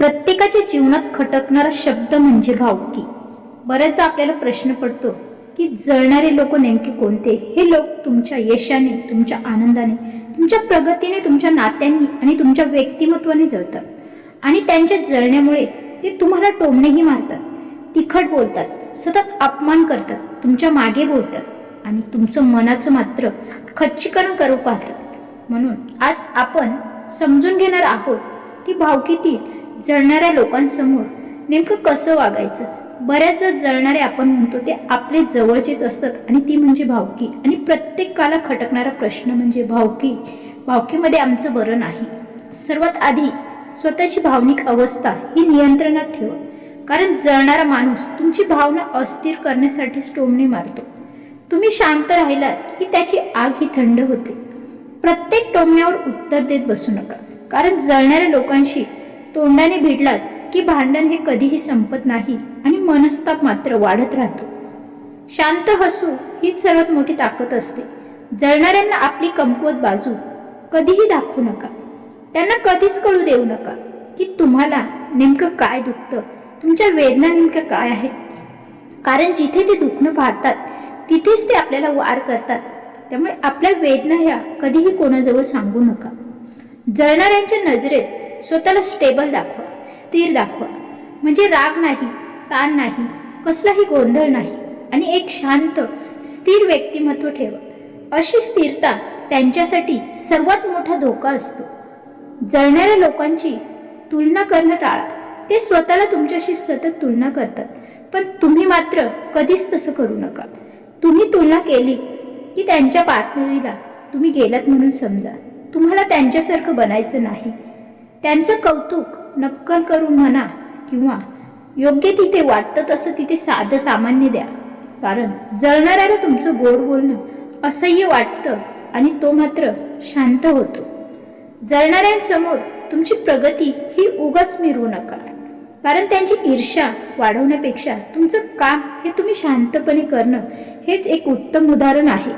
प्रत्येकाच्या जीवनात खटकणारा शब्द म्हणजे भावकी. बऱ्याचदा आपल्याला प्रश्न पडतो की जळणारे लोक नेमके कोणते? हे लोक तुमच्या यशाने तुमच्या आनंदाने तुमच्या प्रगतीने तुमच्या नात्यांनी आणि तुमच्या व्यक्तिमत्वाने जळतात. आणि त्यांच्या जळण्यामुळे ते तुम्हाला टोमणेही मारतात. तिखट बोलतात सतत अपमान करतात तुमच्या मागे बोलतात आणि तुमचं मनाचं मात्र खच्चीकरण करू पाहतात. म्हणून आज आपण समजून घेणार आहोत की भावकीतील जळणाऱ्या लोकांसमोर नेमकं कसं वागायचं? बऱ्याचदा जळणारे आपण म्हणतो ते आपले जवळचेच असतात आणि ती म्हणजे भावकी. आणि प्रत्येकाला खटकणारा प्रश्न म्हणजे भावकी. भावकीमध्ये आमचं बरं नाही सर्वात आधी स्वतःची भावनिक अवस्था ही नियंत्रणात ठेवा. कारण जळणारा माणूस तुमची भावना अस्थिर करण्यासाठी स्टोमने मारतो. तुम्ही शांत राहिलात की त्याची आग ही थंड होते. प्रत्येक टोमण्यावर उत्तर देत बसू नका. कारण जळणाऱ्या लोकांशी तोंडाने भिडलात की भांडण हे कधीही संपत नाही आणि मनस्ताप मात्र वाढत राहतो. शांत हसू हीच सर्वात मोठी ताकद असते. जळणाऱ्यांना आपली कमकुवत बाजू कधीही दाखवू नका. त्यांना कधीच कळू देऊ नका की तुम्हाला नेमकं काय दुखतं तुमच्या वेदना नेमक्या काय आहेत. कारण जिथे ते दुखणं पाहतात तिथेच ते आपल्याला वार करतात. त्यामुळे आपल्या वेदना ह्या कधीही कोणाजवळ सांगू नका. जळणाऱ्यांच्या नजरेत स्वतःला स्टेबल दाखवा स्थिर दाखवा. म्हणजे राग नाही ताण नाही कसलाही गोंधळ नाही. आणि एक शांत स्थिर व्यक्तिमत्व ठेवा. अशी स्थिरता त्यांच्यासाठी सर्वात मोठा धोका असतो. जळणाऱ्या लोकांची तुलना करणं टाळा. ते स्वतःला तुमच्याशी सतत तुलना करतात. पण तुम्ही मात्र कधीच तसं करू नका. तुम्ही तुलना केली की त्यांच्या पातळीला तुम्ही गेलात म्हणून समजा. तुम्हाला त्यांच्यासारखं बनायचं नाही. त्यांचं कौतुक नक्कल करून म्हणा किंवा योग्य तिथे वाटतं तसं तिथे साधं सामान्य द्या. कारण जळणाऱ्याला तुमचं गोड बोलणं असह्य वाटतं आणि तो मात्र शांत होतो. जळणाऱ्यांसमोर तुमची प्रगती ही उगाच मिरवू नका. कारण त्यांची ईर्षा वाढवण्यापेक्षा तुमचं काम हे तुम्ही शांतपणे करणं हेच एक उत्तम उदाहरण आहे.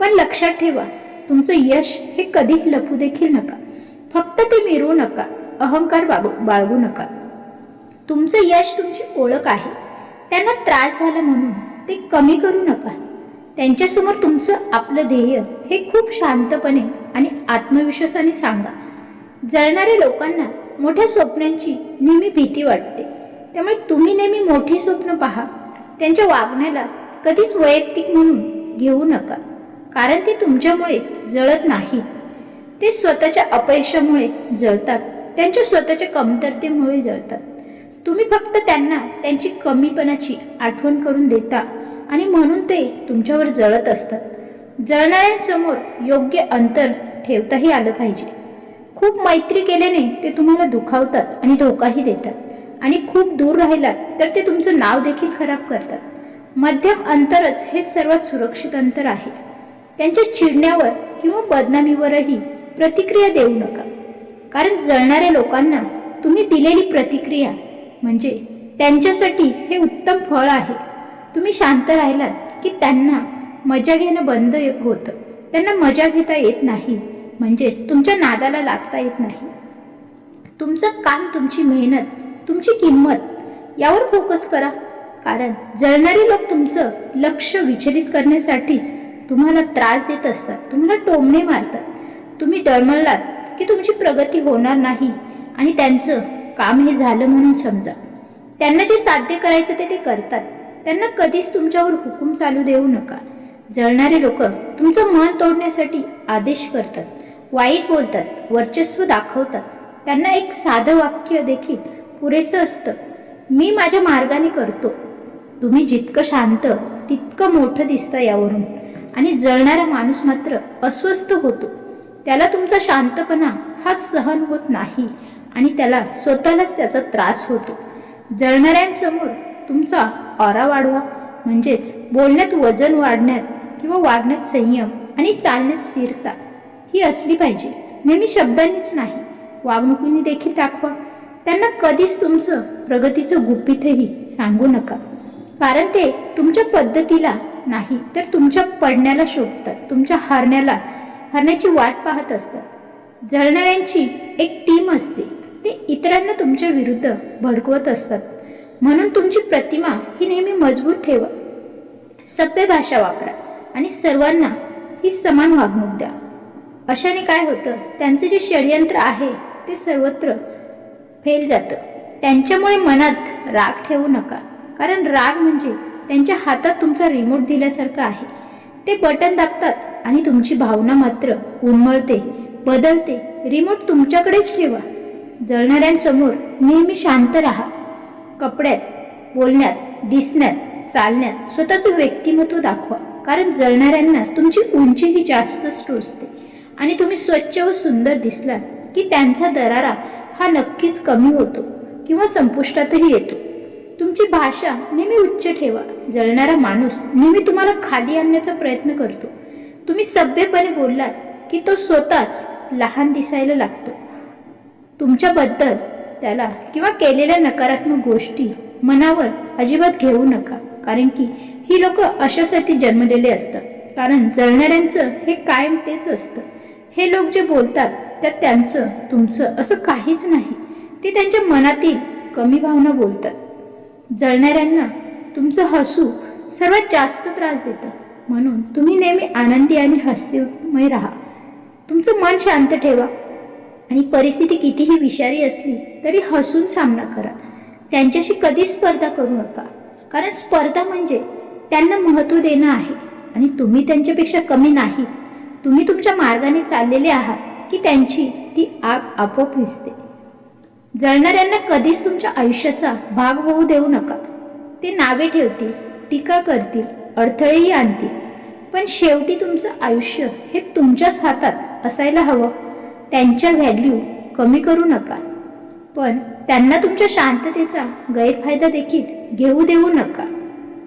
पण लक्षात ठेवा तुमचं यश हे कधीही लपू देखील नका. फक्त ते मिरवू नका. अहंकार बाळगू नका. तुमचं यश तुमची ओळख आहे. त्यांना त्रास झाला म्हणून ते कमी करू नका. त्यांच्यासमोर तुमचं आपलं ध्येय हे खूप शांतपणे आणि आत्मविश्वासाने सांगा. जळणाऱ्या लोकांना मोठ्या स्वप्नांची नेहमी भीती वाटते. त्यामुळे तुम्ही नेहमी मोठी स्वप्न पहा. त्यांच्या वागण्याला कधीच वैयक्तिक म्हणून घेऊ नका. कारण ते तुमच्यामुळे जळत नाही. ते स्वतःच्या अपयशामुळे जळतात. त्यांच्या स्वतःच्या कमतरतेमुळे जळतात. तुम्ही फक्त त्यांना त्यांची कमीपणाची आठवण करून देता आणि म्हणून ते तुमच्यावर जळत असतात. जळणाऱ्यांसमोर योग्य अंतर ठेवताही आलं पाहिजे. खूप मैत्री केल्याने ते तुम्हाला दुखावतात आणि धोकाही देतात. आणि खूप दूर राहिलात तर ते तुमचं नाव देखील खराब करतात. मध्यम अंतरच हे सर्वात सुरक्षित अंतर आहे. त्यांच्या चिडण्यावर किंवा बदनामीवरही प्रतिक्रिया देऊ नका. कारण जळणाऱ्या लोकांना तुम्ही दिलेली प्रतिक्रिया म्हणजे त्यांच्यासाठी हे उत्तम फळ आहे. तुम्ही शांत राहिलात की त्यांना मजा घेणं बंद होतं. त्यांना मजा घेता येत नाही. म्हणजेच तुमच्या नादाला लागता येत नाही. तुमचं काम तुमची मेहनत तुमची किंमत यावर फोकस करा. कारण जळणारे लोक तुमचं लक्ष विचलित करण्यासाठीच तुम्हाला त्रास देत असतात. तुम्हाला टोमणे मारतात. तुम्ही डळमळलात की तुमची प्रगती होणार नाही आणि त्यांचं काम हे झालं म्हणून समजा. त्यांना जे साध्य करायचं ते ते करतात. त्यांना कधीच तुमच्यावर हुकूम चालू देऊ नका. जळणारे लोक तुमचं मन तोडण्यासाठी आदेश करतात वाईट बोलतात वर्चस्व दाखवतात. त्यांना एक साधं वाक्य देखील पुरेसं असतं. मी माझ्या मार्गाने करतो. तुम्ही जितकं शांत तितकं मोठं दिसतं यावरून. आणि जळणारा माणूस मात्र अस्वस्थ होतो. त्याला तुमचा शांतपणा हा सहन होत नाही आणि त्याला स्वतःलाच त्याचा त्रास होतो. जळणाऱ्यांसमोर तुमचा ऑरा वाढवा. म्हणजेच बोलण्यात वजन वाढण्यात किंवा वागण्यात संयम आणि चालण्यात स्थिरता ही असली पाहिजे. नेहमी शब्दांनीच नाही. वागणुकीने देखील दाखवा. त्यांना कधीच तुमचं प्रगतीचं गुपितही सांगू नका. कारण ते तुमच्या पद्धतीला नाही तर तुमच्या पडण्याला शोभतात. तुमच्या हारण्याला हरण्याची वाट पाहत असतात. जळणाऱ्यांची एक टीम असते. ते इतरांना तुमच्या विरुद्ध भडकवत असतात. म्हणून तुमची प्रतिमा ही नेहमी मजबूत ठेवा. सभ्य भाषा वापरा आणि सर्वांना ही समान वागणूक द्या. अशाने काय होतं? त्यांचं जे षडयंत्र आहे ते सर्वत्र फेल जातं. त्यांच्यामुळे मनात राग ठेवू नका. कारण राग म्हणजे त्यांच्या हातात तुमचा रिमोट दिल्यासारखं आहे. ते बटन दाबतात आणि तुमची भावना मात्र उन्मळते बदलते. रिमोट तुमच्याकडेच ठेवा. जळणाऱ्यांसमोर नेहमी शांत राहा. कपड्यात बोलण्यात दिसण्यात चालण्यात स्वतःचं व्यक्तिमत्व दाखवा. कारण जळणाऱ्यांना तुमची उंची ही जास्तच टोचते आणि तुम्ही स्वच्छ व सुंदर दिसलात की त्यांचा दरारा हा नक्कीच कमी होतो किंवा संपुष्टातही येतो. तुमची भाषा नेहमी उच्च ठेवा. जळणारा माणूस नेहमी तुम्हाला खाली आणण्याचा प्रयत्न करतो. तुम्ही सभ्यपणे बोललात की तो स्वतःच लहान दिसायला लागतो. तुमच्याबद्दल त्याला किंवा केलेल्या नकारात्मक गोष्टी मनावर अजिबात घेऊ नका. कारण की ही लोक अशासाठी जन्मलेले असतात. कारण जळणाऱ्यांचं हे कायम तेच असतं. हे लोक जे बोलतात त्यात त्यांचं तुमचं असं काहीच नाही. ते त्यांच्या मनातील कमी भावना बोलतात. जळणाऱ्यांना तुमचं हसू सर्वात जास्त त्रास देतं. म्हणून तुम्ही नेहमी आनंदी आणि हस्तिमय राहा. तुमचं मन शांत ठेवा. आणि परिस्थिती कितीही विषारी असली तरी हसून सामना करा. त्यांच्याशी कधीच स्पर्धा करू नका. कारण स्पर्धा म्हणजे त्यांना महत्त्व देणं आहे. आणि तुम्ही त्यांच्यापेक्षा कमी नाही तुम्ही तुमच्या मार्गाने चाललेले आहात की त्यांची ती आग आपोआप विजते जळणाऱ्यांना कधीच तुमच्या आयुष्याचा भाग होऊ देऊ नका. ते नावे ठेवतील टीका करतील अडथळेही आणतील. पण शेवटी तुमचं आयुष्य हे तुमच्याच हातात असायला हवं. त्यांच्या व्हॅल्यू कमी करू नका. पण त्यांना तुमच्या शांततेचा गैरफायदा देखील घेऊ देऊ नका.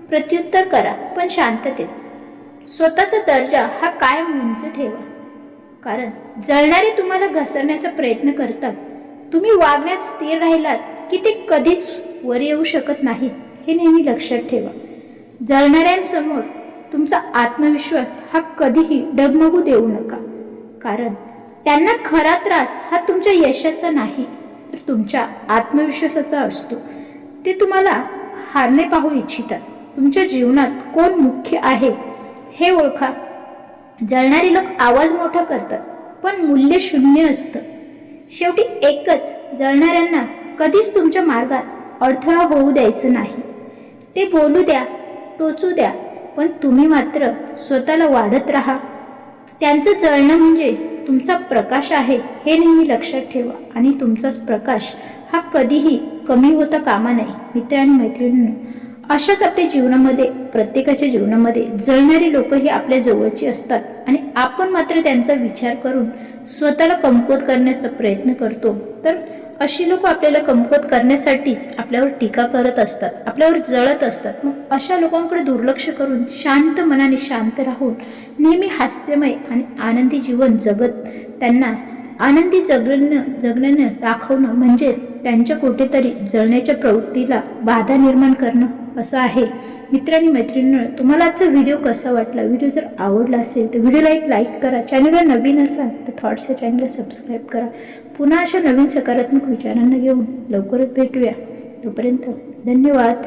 प्रत्युत्तर करा पण शांततेत. स्वतःचा दर्जा हा कायम उंच ठेवा. कारण जळणारे तुम्हाला घसरण्याचा प्रयत्न करतात. तुम्ही वागण्यात स्थिर राहिलात की ते कधीच वर येऊ शकत नाहीत हे नेहमी लक्षात ठेवा. जळणाऱ्यांसमोर तुमचा आत्मविश्वास हा कधीही डगमगू देऊ नका. कारण त्यांना खरा त्रास हा तुमच्या यशाचा नाही तर तुमच्या आत्मविश्वासाचा असतो. ते तुम्हाला हारणे पाहू इच्छितात. तुमच्या जीवनात कोण मुख्य आहे हे ओळखा. जळणारे लोक आवाज मोठा करतात पण मूल्य शून्य असतं. शेवटी एकच जळणाऱ्यांना कधीच तुमच्या मार्गात अडथळा होऊ द्यायचं नाही. ते बोलू द्या टोचू द्या पण तुम्ही मात्र स्वतःला वाढत राहा. त्यांचं जळणं म्हणजे तुमचा प्रकाश आहे हे नेहमी लक्षात ठेवा. आणि तुमचाच प्रकाश हा कधीही कमी होता कामा नाही मित्र आणि मैत्रिणींनो. अशाच आपल्या जीवनामध्ये प्रत्येकाच्या जीवनामध्ये जळणारी लोक ही आपल्या जवळची असतात आणि आपण मात्र त्यांचा विचार करून स्वतःला कमकुवत करण्याचा प्रयत्न करतो. तर अशी लोक आपल्याला कमकुवत करण्यासाठीच आपल्यावर टीका करत असतात आपल्यावर जळत असतात. मग अशा लोकांकडे दुर्लक्ष करून शांत मनाने शांत राहून नेहमी हास्यमय आणि आनंदी जीवन जगत त्यांना आनंदी जगणं जगण्यानं दाखवणं म्हणजे त्यांच्या कुठेतरी जळण्याच्या प्रवृत्तीला बाधा निर्माण करणं. असं आहे. मित्र आणि मैत्रिणींनो तुम्हाला आजचा व्हिडिओ कसा वाटला? व्हिडिओ जर आवडला असेल तर व्हिडिओला एक लाईक करा. चॅनलला नवीन असाल तर थॉट्स या चॅनलला सबस्क्राईब करा. पुन्हा अशा नवीन सकारात्मक विचारांना घेऊन लवकरच भेटूया. तोपर्यंत धन्यवाद.